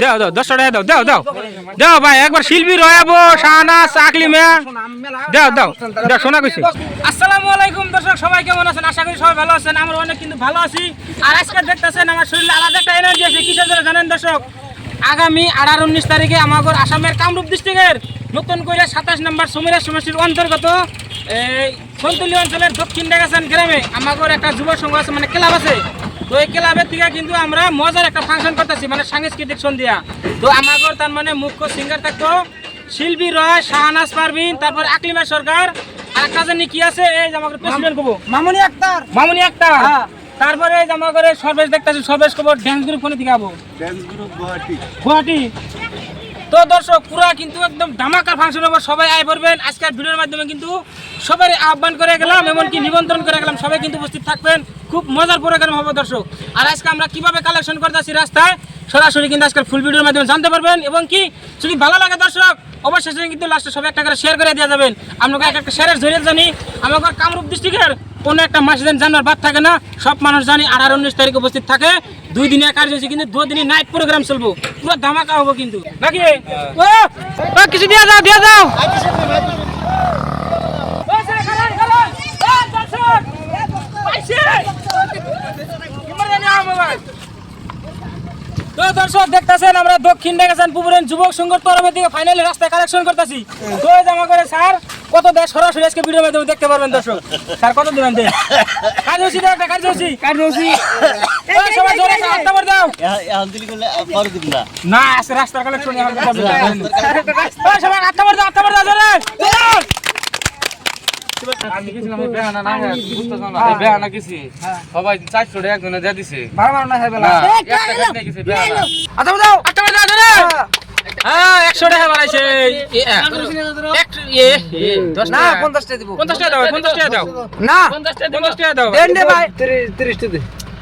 দাও দাও দশটা টাকা দাও দাও দাও। দাও ভাই একবার শিল্পী রয়াবো শাহানা চাকলি মেয়া। দাও দাও দাও শোনা কইছি। আসসালামু আলাইকুম দর্শক সবাই কেমন আছেন? আশা করি সবাই ভালো আছেন আমরা অনেক কিন্তু ভালো আছি। আর আজকে দেখতেছেন আমার শরীরে আলাদা একটা এনার্জি আছে কিসের জন্য জানেন দর্শক? আগামী আঠারো উনিশ তারিখে আমাগর আসামের কামরূপ ডিস্ট্রিক্টের নতুন করে সাতাশ নম্বর সমীরা সমষ্টির অন্তর্গত এই সন্তুলি অঞ্চলের দক্ষিণ ডেগাসান গ্রামে আমাগর একটা যুব সংঘ আছে মানে ক্লাব আছে। তো এই ক্লাবের থেকে কিন্তু আমরা মজার একটা ফাংশন করতেছি মানে সাংস্কৃতিক সন্ধ্যা। তো আমাগর তার মানে মুখ্য সিঙ্গার থাকতো শিল্পী রয় শাহনাজ পারভিন তারপর আকলিমা সরকার আর একটা জানি কি আছে এই আমাদের প্রেসিডেন্ট কবো। মামুনি আক্তার। মামুনি একটা হ্যাঁ। তারপরে এই যে আমাদের সর্বেশ দেখতেছি সর্বেশ খবর ড্যান্স গ্রুপ ফোনে দিকে আবো? গুয়াহাটি। তো দর্শক পুরা কিন্তু একদম ধামাকা ফাংশন হবে সবাই আয় আজকের ভিডিওর মাধ্যমে কিন্তু সবাই আহ্বান করে গেলাম এমনকি নিমন্ত্রণ করে গেলাম সবাই কিন্তু উপস্থিত থাকবেন। খুব মজার প্রোগ্রাম হবে দর্শক। আর আজকে আমরা কীভাবে কালেকশন করতেছি রাস্তায় সরাসরি কিন্তু আজকাল ফুল ভিডিওর মাধ্যমে জানতে পারবেন। এবং কি যদি ভালো লাগে দর্শক অবশ্যই কিন্তু লাস্টে সবাই একটা করে শেয়ার করে দেওয়া যাবেন। আপনাকে এক একটা শেয়ারের জড়িয়ে জানি। আমাদের কামরূপ ডিস্ট্রিক্টের কোনো একটা মাসে যেন জানার বাদ থাকে না সব মানুষ জানি আঠারো উনিশ তারিখ উপস্থিত থাকে। দুই দিনের কার্যসূচি কিন্তু দু দিনই নাইট প্রোগ্রাম চলবো। পুরো ধামাকা হব কিন্তু। নাকি? ও, ও, কিছু দিয়ে যাও দিয়ে যাও ও, স্যার, খালান, খালান। ও, দর্শক, পাইছে। কিংবা জানি আমার ভাই। তো দর্শক দেখতেছেন আমরা দক্ষিণ ডেকেছেন পুকুরের যুবক সংঘর তরফের দিকে ফাইনালি রাস্তায় কালেকশন করতেছি। তো জামা করে স্যার কত দেয় সরাসরি আজকে ভিডিওর মাধ্যমে দেখতে পারবেন দর্শক। স্যার কত দিবেন দেন কার্যসূচি দাও একটা কার্যসূচি। কার্যসূচি। এই সবাই জোরে হাত তাবড় দাও। না আজকে রাস্তার কালেকশন সবাই হাত দাও হাত দাও জোরে।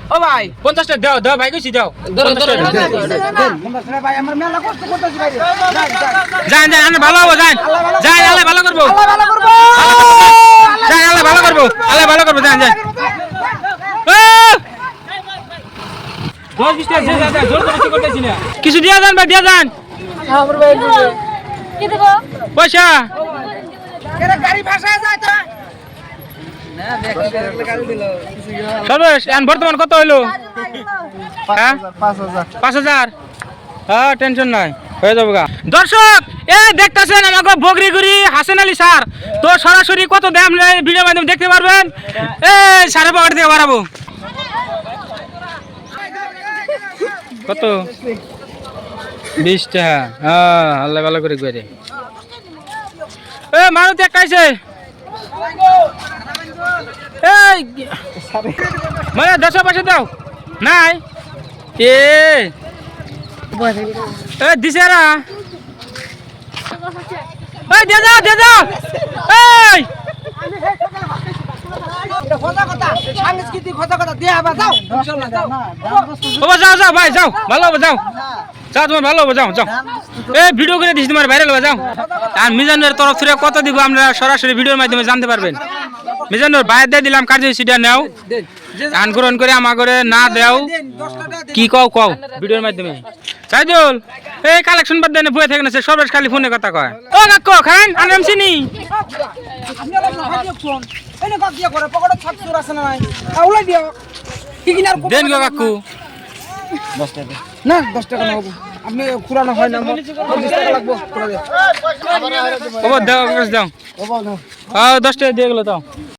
ও ভাই পঞ্চাশ টাকা দাও দাও ভাই কইছি দাও পঞ্চাশ টাকা দাও। পঞ্চাশ টাকা ভাই আমার মেলা কষ্ট ভাই যান যান আমরা ভালো হব যান যান আল্লাহ ভালো করব আল্লাহ ভালো করব যান আল্লাহ ভালো করব? ভালো করব যান যান কিছু দিয়া যান ভাই, দিয়া যান পয়সা। বর্তমান কত হইল? হ্যাঁ? পাঁচ হাজার। হ্যাঁ টেনশন নাই। হয়ে যাব গা। দর্শক এ, দেখতেছেন আমাকে বগরিগুড়ি হাসেন আলী স্যার। তো সরাসরি কত দাম ভিডিও মাধ্যমে দেখতে পারবেন? এই সাড়ে পকেট থেকে বাড়াবো। কত? বিশ টাকা। হ্যাঁ আল্লাহ ভালো করে করে এ একটা আইছে। এই মানে দশ পাশে দাও। নাই? এ এ, দিছে না এই দে যা এই। ভিডিও করে দিচ্ছি তোমার ভাইরাল যাও। আর মিজানের তরফ থেকে কত দিব আমরা সরাসরি ভিডিওর মাধ্যমে জানতে পারবেন। মিজানুর বাইরে দিয়ে দিলাম কার্যসূচিটা নাও। গান গ্রহণ করে আমার করে না দেও। কি কও কও? ভিডিওর মাধ্যমে। সাইদুল এই কালেকশন বাদ দেন বয়ে থাকে না সে সর্বেশ খালি ফোনে কথা কয়। ও খান নি আপনি অলপ ভাই দিও ফোন এনে বাদ দিয়া করে পকেটে ছাপ চুর আছে না নাই আউলাই দিও কি দেন গো কাকু না দশ টাকা না আপনি পুরানো হয় না লাগবো দাও। দাও। দশ টাকা দিয়ে গেলো তাও